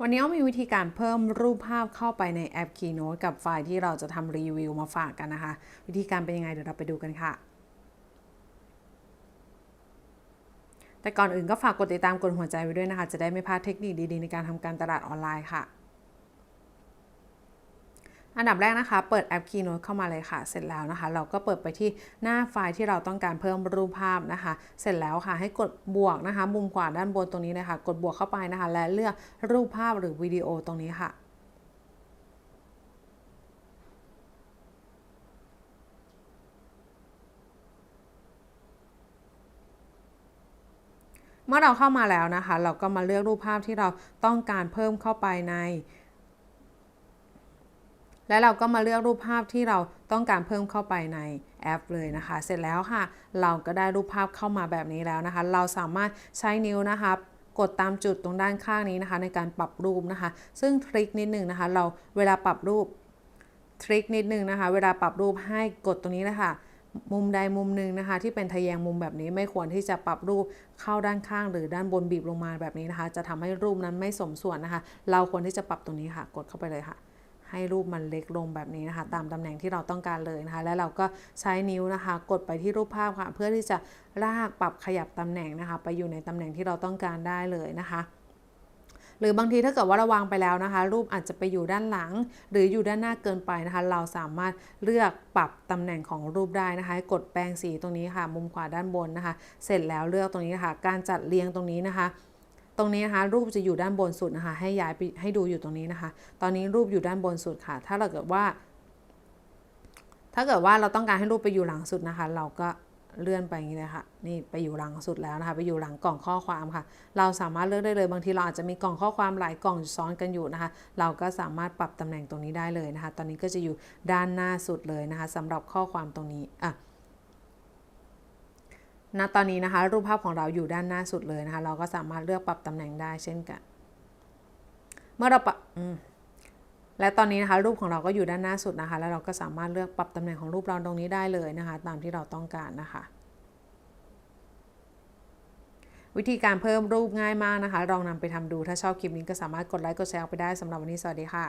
วันนี้อ้อมมีวิธีการเพิ่มรูปภาพเข้าไปในแอป Keynote กับไฟล์ที่เราจะทำรีวิวมาฝากกันนะคะ วิธีการเป็นยังไงเดี๋ยวเราไปดูกันค่ะ แต่ก่อนอื่นก็ฝากกดติดตามกดหัวใจไว้ด้วยนะคะ จะได้ไม่พลาดเทคนิคดีๆ ในการทำการตลาดออนไลน์ค่ะ อันดับแรกนะคะ เปิดแอป Keynote เข้ามาเลยค่ะ เสร็จแล้วนะคะ เราก็เปิดไปที่หน้าไฟล์ที่เราต้องการเพิ่มรูปภาพนะคะ เสร็จแล้วค่ะให้กดบวกนะคะ มุมขวาด้านบนตรงนี้นะคะ กดบวกเข้าไปนะคะ และเลือกรูปภาพหรือวิดีโอตรงนี้ค่ะเมื่อเราเข้ามาแล้วนะคะ เราก็มาเลือกรูปภาพที่เราต้องการเพิ่มเข้าไปใน และเราก็มาเลือกรูปภาพที่เราต้องการเพิ่มเข้าไปในแอปเลยนะคะ เสร็จแล้วค่ะ เราก็ได้รูปภาพเข้ามาแบบนี้แล้วนะคะ เราสามารถใช้นิ้วนะคะกดตามจุดตรงด้านข้างนี้นะคะ ในการปรับรูปนะคะ ซึ่งทริคนิดหนึ่งนะคะ เราเวลาปรับรูปทริคนิดหนึ่งนะคะ เวลาปรับรูปให้กดตรงนี้นะคะมุมใดมุมหนึ่งนะคะ ที่เป็นทะแยงมุมแบบนี้ไม่ควรที่จะปรับรูปเข้าด้านข้าง หรือด้านบนบีบลงมาแบบนี้นะคะ จะทำให้รูปนั้นไม่สมส่วนนะคะ เราควรที่จะปรับตรงนี้ค่ะ กดเข้าไปเลยค่ะ ให้รูปมันเล็กลงแบบนี้นะคะ ตามตำแหน่งที่เราต้องการเลยนะคะ แล้วเราก็ใช้นิ้วนะคะ กดไปที่รูปภาพค่ะ เพื่อที่จะลากปรับขยับตำแหน่งนะคะ ไปอยู่ในตำแหน่งที่เราต้องการได้เลยนะคะหรือบางทีถ้าเกิดว่าเราวางไปแล้วนะคะ รูปอาจจะไปอยู่ด้านหลัง หรืออยู่ด้านหน้าเกินไปนะคะ เราสามารถเลือกปรับตำแหน่งของรูปได้นะคะ กดแปรงสีตรงนี้ค่ะ มุมขวาด้านบนนะคะ เสร็จแล้วเลือกตรงนี้ค่ะ การจัดเรียงตรงนี้นะคะ ตรงนี้นะคะรูปจะอยู่ด้านบนสุดนะคะ ให้ย้ายไปให้ดูอยู่ตรงนี้นะคะ ตอนนี้รูปอยู่ด้านบนสุดค่ะ ถ้าเราเกิดว่า ถ้าเกิดว่าเราต้องการให้รูปไปอยู่หลังสุดนะคะ เราก็เลื่อนไปอย่างนี้เลยค่ะ นี่ไปอยู่หลังสุดแล้วนะคะ ไปอยู่หลังกล่องข้อความค่ะ เราสามารถเลือกได้เลย บางทีเราอาจจะมีกล่องข้อความหลายกล่องซ้อนกันอยู่นะคะ เราก็สามารถปรับตำแหน่งตรงนี้ได้เลยนะคะ ตอนนี้ก็จะอยู่ด้านหน้าสุดเลยนะคะสำหรับข้อความตรงนี้อะ ณตอนนี้นะคะ รูปภาพของเราอยู่ด้านหน้าสุดเลยนะคะ เราก็สามารถเลือกปรับตำแหน่งได้เช่นกัน เมื่อเราปรับและตอนนี้นะคะรูปของเราก็อยู่ด้านหน้าสุดนะคะ แล้วเราก็สามารถเลือกปรับตำแหน่งของรูปเราตรงนี้ได้เลยนะคะ ตามที่เราต้องการนะคะ วิธีการเพิ่มรูปง่ายมากนะคะลองนำไปทำดูถ้าชอบคลิปนี้ก็สามารถกดไลค์กดแชร์ไปได้สำหรับวันนี้สวัสดีค่ะ